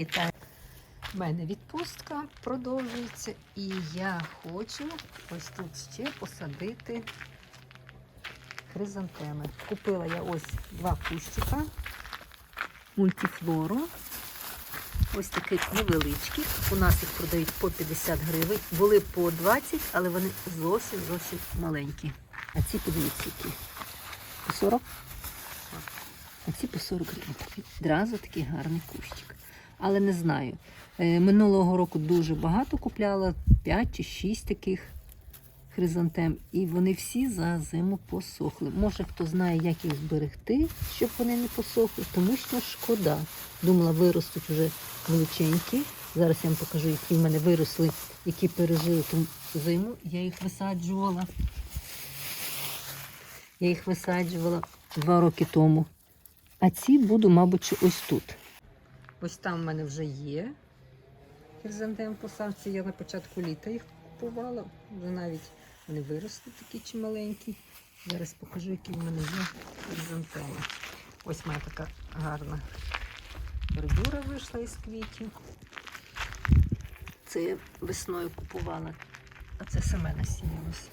Вітаю! У мене відпустка продовжується, і я хочу ось тут ще посадити хризантеми. Купила я ось два кущика мультифлору. Ось таких невеличких. У нас їх продають по 50 гривень. Були по 20, але вони зовсім зовсім маленькі. А ці подивіться які. По 40? А ці по 40 гривень. Одразу такий гарний кущик. Але не знаю. Е, Минулого року дуже багато купляла, 5 чи 6 таких хризантем, і вони всі за зиму посохли. Може, хто знає, як їх зберегти, щоб вони не посохли, тому що шкода. Думала, виростуть вже величенькі. Зараз я вам покажу, які в мене виросли, які пережили ту зиму. Я їх висаджувала. Я їх висаджувала два роки тому. А ці буду, мабуть, ось тут. Ось там в мене вже є хризантем посадці. Я на початку літа їх купувала. Вже навіть вони виросли такі чималенькі. Зараз покажу, які в мене є хризантеми. Ось мене така гарна бордюра вийшла із квітів. Це я весною купувала, а це саме насіялося.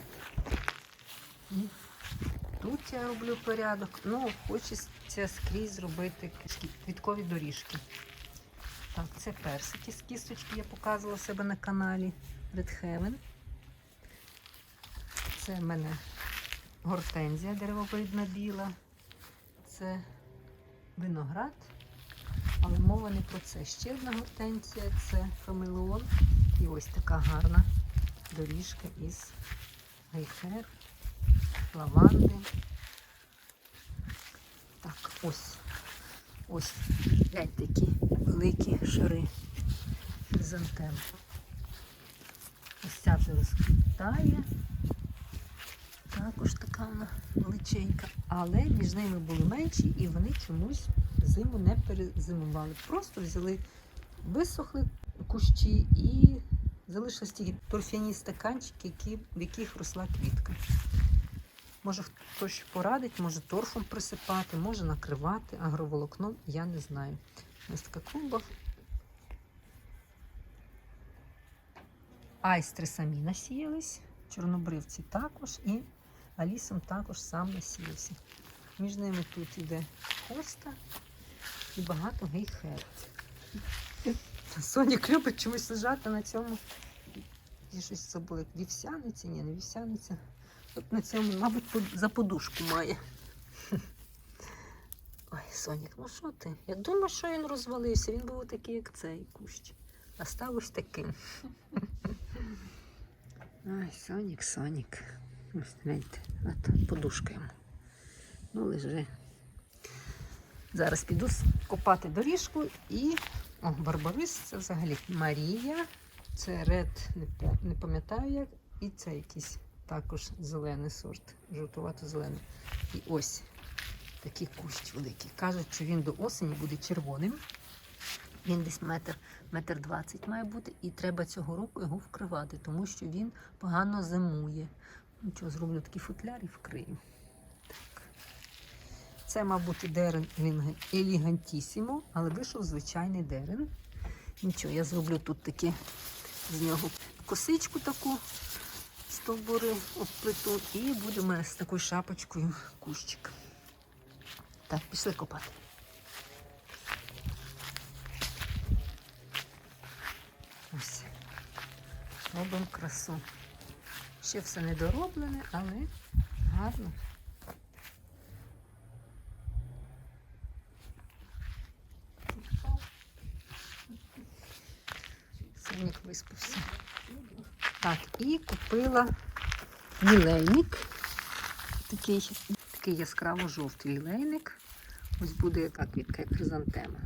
Тут я роблю порядок. Ну, хочеться скрізь зробити квіткові доріжки. Так, це персики з кісточки, я показувала себе на каналі Red Heaven. Це в мене гортензія деревовидна біла. Це виноград. Але мова не про це. Ще одна гортензія це хамелеон. І ось така гарна доріжка із гейхер, лаванди. Так, ось. Ось гляньте такі великі шари хризантем. Ось ця вже розквітає. Також така вона величенька. Але між ними були менші і вони чомусь зиму не перезимували. Просто взяли, висохли кущі і залишились тільки торфяні стаканчики, в яких росла квітка. Може хтось порадить, може торфом присипати, може накривати агроволокном, я не знаю. Ось така клумба. Айстри самі насіялись, чорнобривці також і алісом також сам насіявся. Між ними тут іде хоста і багато гейхер. Сонік любить чомусь лежати на цьому. Я щось забула. Вівсяниця? Ні, не вівсяниця. От на цьому, мабуть, за подушку має. Ой, Сонік, ну що ти? Я думаю, що він розвалився. Він був такий, як цей кущ. А став ось таким. Ой, Сонік, Сонік. Гляньте, от подушка йому. Ну, лежи. Зараз піду копати доріжку і. О, барбарис це взагалі Марія. Це ред, не пам'ятаю як. І це якийсь також зелений сорт, жовтувато-зелений. І ось такий кущ великий. Кажуть, що він до осені буде червоним. Він десь метр, метр двадцять має бути, і треба цього року його вкривати, тому що він погано зимує. Нічого, зроблю такий футляр і вкрию. Так. Це, мабуть, дерен еліга- елігантісімо, але вийшов звичайний дерен. Нічого, я зроблю тут такі з нього косичку таку стовбури обплету, і буде у мене з такою шапочкою кущик. Так, пішли копати. Ось. Робимо красу. Ще все не дороблене, але гарно. Сонік виспався. Так, і купила лілейник. Такий, такий яскраво жовтий лілейник. Ось буде яка квітка, як хризантема.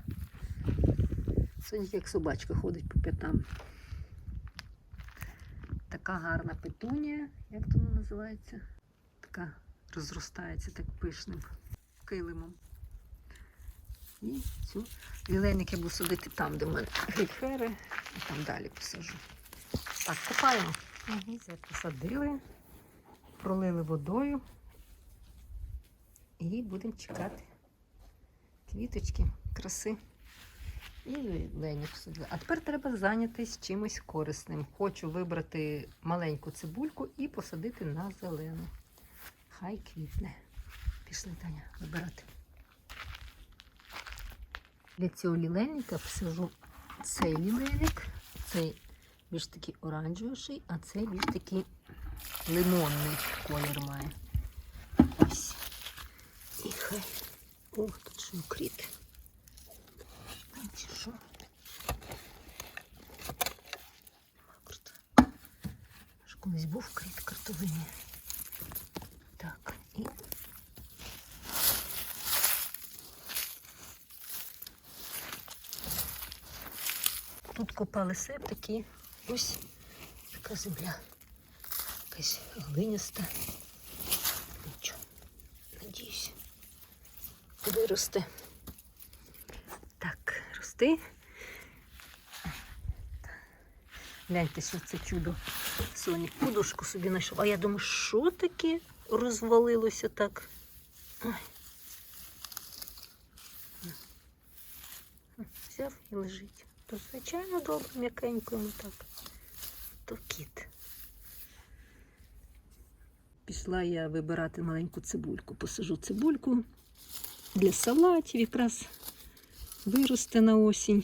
Сонік як собачка ходить по п'ятам. Така гарна петунія, як то називається? Така розростається так пишним килимом. І цю лілейник я буду садити там, де в мене гейхери, а там далі посажу. Так, копаємо. Угу. Посадили, пролили водою і будемо чекати квіточки, краси. І посадила. А тепер треба зайнятися чимось корисним. Хочу вибрати маленьку цибульку і посадити на зелену. Хай квітне. Пішли, Таня, вибирати. Для цього лілейника посажу цей лілейник, цей більш такий оранжевіший, а цей більш такий лимонний колір має. Ось. І хай. О, тут що укріт. Там чи що? Круто. Ж колись був кріт картовині. Так, і тут копали септики. Ось така земля. Якась глиняста. Нічого. Надіюсь, виросте. Так, рости. Гляньте, що це чудо. Сонік подушку собі знайшов. А я думаю, що таке розвалилося так? Ой. Взяв і лежить. То звичайно добре, м'якенько йому так. То кіт. Пішла я вибирати маленьку цибульку. Посажу цибульку для салатів якраз виросте на осінь.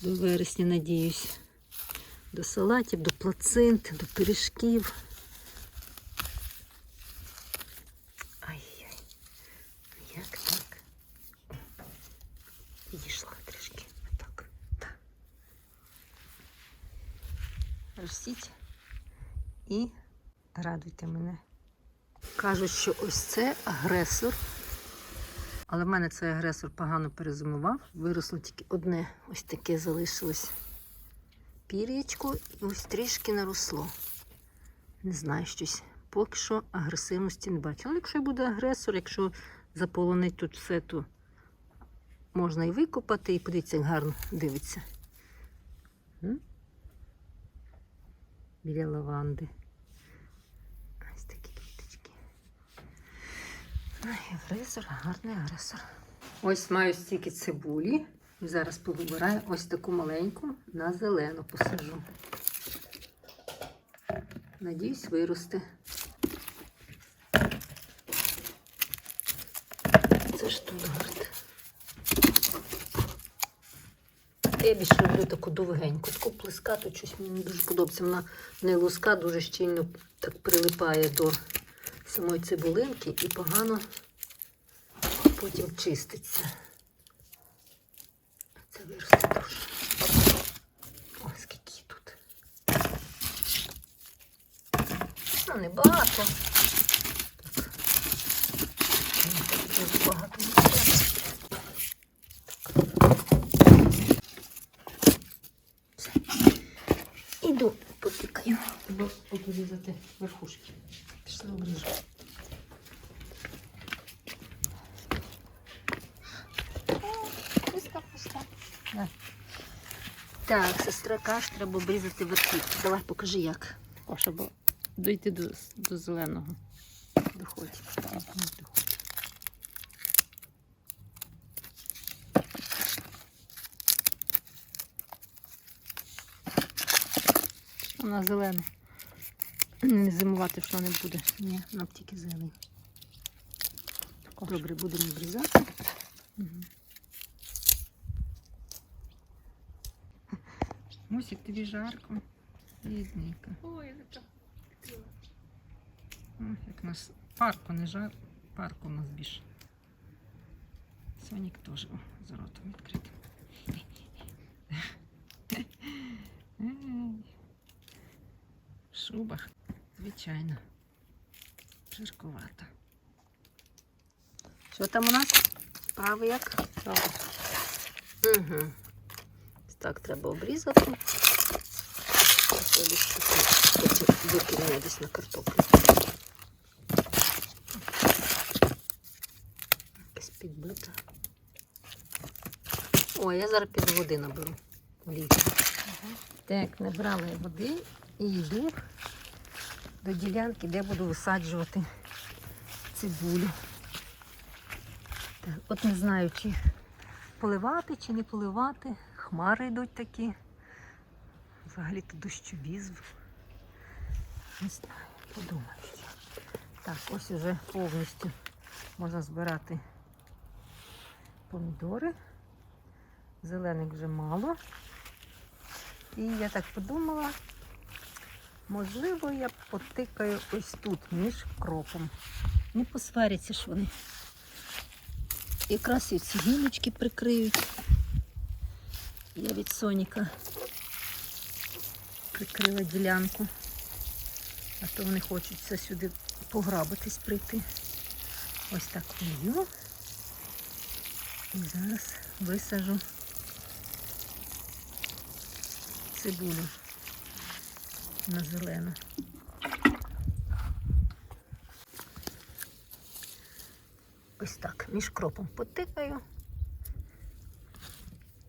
До вересня, надіюсь. До салатів, до плацинт, до пиріжків. Ай-яй. Як так? Відійшла трішки. Так. Так. Ростіть і радуйте мене. Кажуть, що ось це агресор. Але в мене цей агресор погано перезимував. Виросло тільки одне ось таке залишилось пір'ячко і ось трішки наросло. Не знаю щось. Поки що агресивності не бачу. Але якщо буде агресор, якщо заполонить тут все, то можна і викопати, і подивіться, як гарно дивиться. Біля лаванди. Ось такі квіточки. Ай, агресор, гарний агресор. Ось маю стільки цибулі. Зараз повибираю ось таку маленьку на зелену посажу. Надіюсь, виросте. Це штутгарт. Я більше люблю таку довгеньку, таку плескату, щось мені дуже подобається. Вона не луска, дуже щільно так прилипає до самої цибулинки і погано потім чиститься. Це виросте дуже. Ой, скільки тут. Ну, не багато. Так. Ну, так дуже багато не треба. Все. Іду потикаю. Треба обрізати верхушки. Пішли обріжу. Да. Так, сестра каже, треба обрізати верхи. Давай покажи як. О, щоб дійти до, до зеленого. Доходь. Вона зелена. Не зимувати, що не буде. Ні, нам тільки зелень. Добре, будемо обрізати. Мгм. Мусик, тобі жарко. Рідненько. Ой, я так як у нас парку не жар, парку у нас більше. Сонік теж о, з ротом відкритим. В шубах, звичайно. Жаркувато. Що там у нас? Справи як? Угу. Так, треба обрізати. Потім викинемо десь на картоплю. Якась підбита. О, я зараз піду води наберу. літі. Так, набрала я води і йду до ділянки, де буду висаджувати цибулю. Так, от не знаю, чи поливати чи не поливати. Хмари йдуть такі. Взагалі то дощові. Не знаю, подумаю. Так, ось уже повністю можна збирати помідори. Зелених вже мало. І я так подумала, можливо, я потикаю ось тут між кропом. Не посваряться ж вони. Якраз і ці гілочки прикриють. Я від Соніка прикрила ділянку. А то вони хочуть сюди пограбитись прийти. Ось так полью. І зараз висажу цибулю на зелену. Ось так, між кропом потикаю.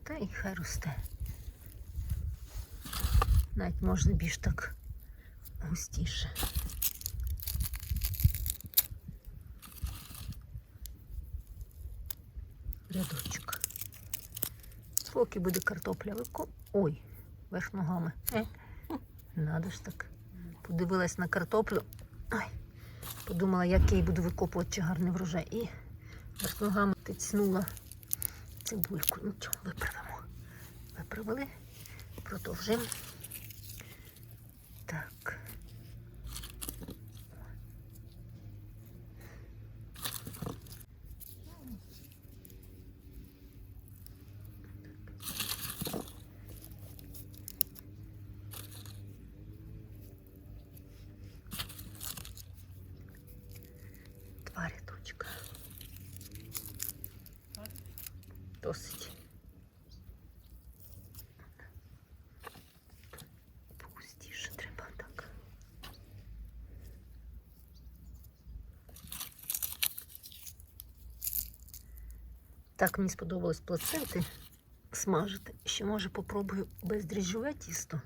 Та і хай росте. Навіть можна більш так густіше. Рядочок. Поки буде картопля викоп... Ой, верх ногами. Е, Надо ж так. Подивилась на картоплю. Ай. Подумала, як я її буду викопувати, чи гарний врожай. І верх ногами тицнула цибульку. Нічого, виправимо. Виправили. Продовжимо. Так. Два рядочка. Досить. Пустіше треба так. Так, мені сподобалось плаценти смажити. Ще може попробую бездріжджове тісто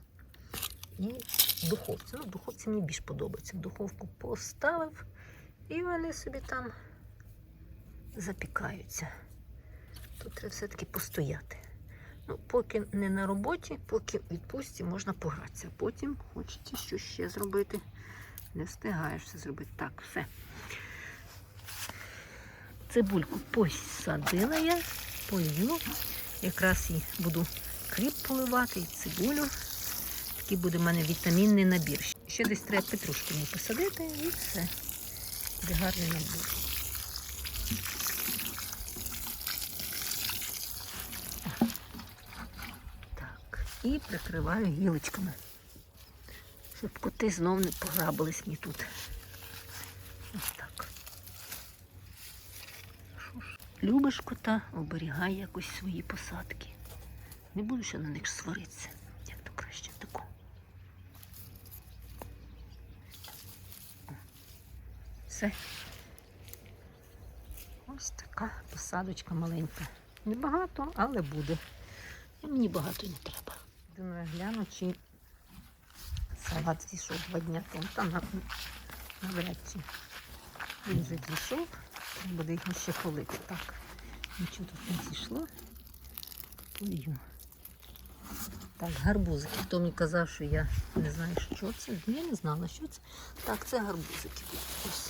і духовці. Ну, духовці мені більш подобається. Духовку поставив і вони собі там запікаються. Тут треба все-таки постояти. Ну, поки не на роботі, поки в відпустці можна погратися. Потім хочеться щось ще зробити. Не встигаєш все зробити. Так, все. Цибульку посадила я, полью. Якраз і буду кріп поливати і цибулю. Такий буде в мене вітамінний набір. Ще десь треба петрушки мені посадити і все. Буде гарний набір. Так, і прикриваю гілочками, щоб коти знов не пограбились мені тут. Ось так. Що ж, Любиш кота, оберігай якось свої посадки. Не буду ще на них сваритися. Як то краще таку. Все. Ось така посадочка маленька. Небагато, але буде. Мені багато не треба. Думаю, гляну, чи салат зійшов два дня тому. Там на- навряд чи він вже зійшов. Буде його ще полити. Так, нічого тут не зійшло. Полью. Так, гарбузики. Хто мені казав, що я не знаю, що це. Я не знала, що це. Так, це гарбузики. Ось.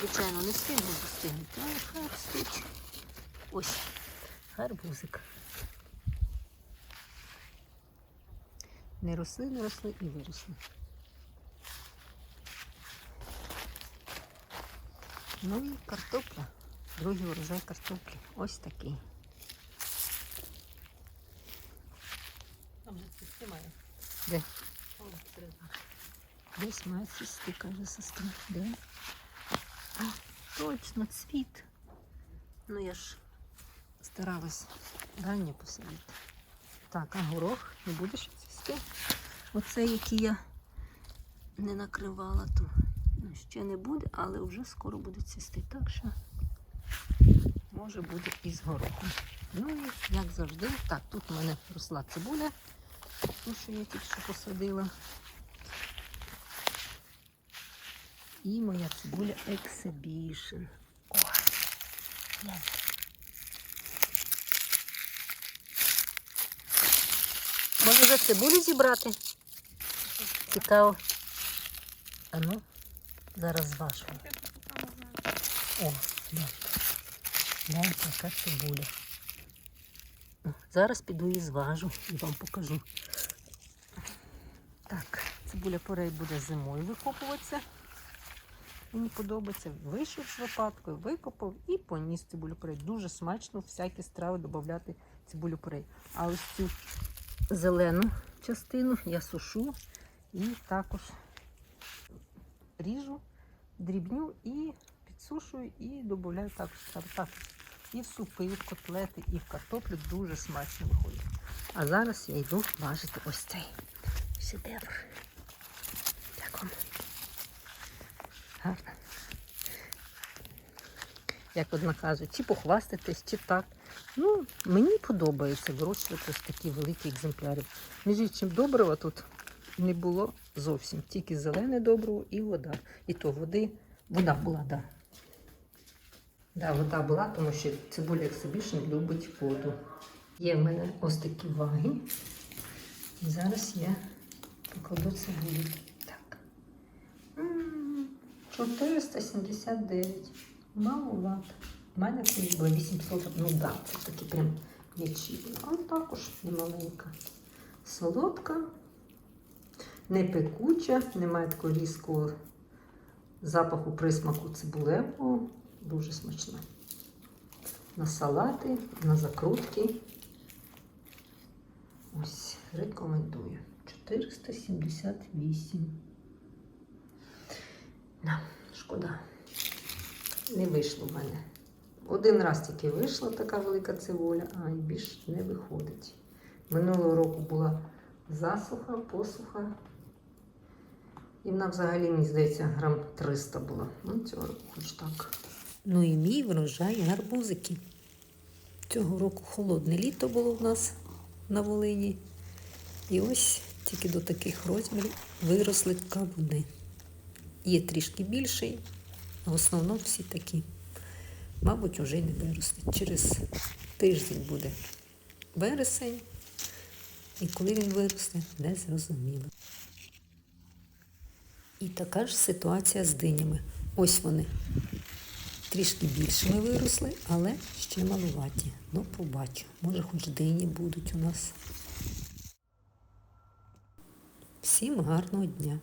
Звичайно, не встигну достигнути, але хай ростуть. Ось гарбузик. Не росли, не росли і виросли. Ну і картопля. Другий урожай картоплі. Ось такий. Там же цвісти має. Де? Всередині. Десь має цвісти, каже сестра. Де? А, точно, цвіт. Ну я ж старалась раннє посадити. Так, а горох не будеш цвісти? Оце, який я не накривала, ну, ще не буде, але вже скоро буде цвісти. Так що може буде і з горохом. Ну і як завжди, так, тут в мене росла цибуля, ту, що я тільки що посадила. І моя цибуля ексибішн. О! Може вже цибулю зібрати? Цікаво. А ну зараз зважу. О, гляньте. Яка цибуля. Зараз піду і зважу і вам покажу. Так, цибуля порей буде зимою викопуватися. Мені подобається. Вийшов з лопаткою, викопав і поніс цибулю порей. Дуже смачно всякі страви додати цибулю порей. А ось цю зелену частину я сушу і також ріжу, дрібню і підсушую і додаю також так, так. І в супи, і в котлети, і в картоплю дуже смачно виходить. А зараз я йду важити ось цей шедевр. Як вам? Гарно. Як одна каже, чи похвастатись, чи так. Ну, мені подобається вирощувати ось такі великі екземпляри. Між іншим, добрива тут не було зовсім. Тільки зелене добриво і вода. І то води, вода була, так. Да. Да, вода була, тому що цибуля ексибішн любить воду. Є в мене ось такі ваги. І зараз я покладу цибулю. Так. М, 479. Маловато. У мене колись було 800, ну да, це такі прям м'ячі. Але також немаленька. Солодка, не пекуча, немає такого різкого запаху присмаку цибулевого. Дуже смачна. На салати, на закрутки. Ось, рекомендую. 478. Да, шкода. Не вийшло в мене. Один раз тільки вийшла така велика цибуля, а більш не виходить. Минулого року була засуха, посуха. І вона взагалі, мені здається, грам 300 була. Ну, цього року хоч так. Ну і мій врожай гарбузики. Цього року холодне літо було в нас на Волині. І ось тільки до таких розмірів виросли кавуни. Є трішки більший, а в основному всі такі. Мабуть, вже й не виростуть. Через тиждень буде вересень. І коли він виросте, не зрозуміло. І така ж ситуація з динями. Ось вони. Трішки більшими виросли, але ще малуваті. Ну, побачу. Може, хоч дині будуть у нас. Всім гарного дня!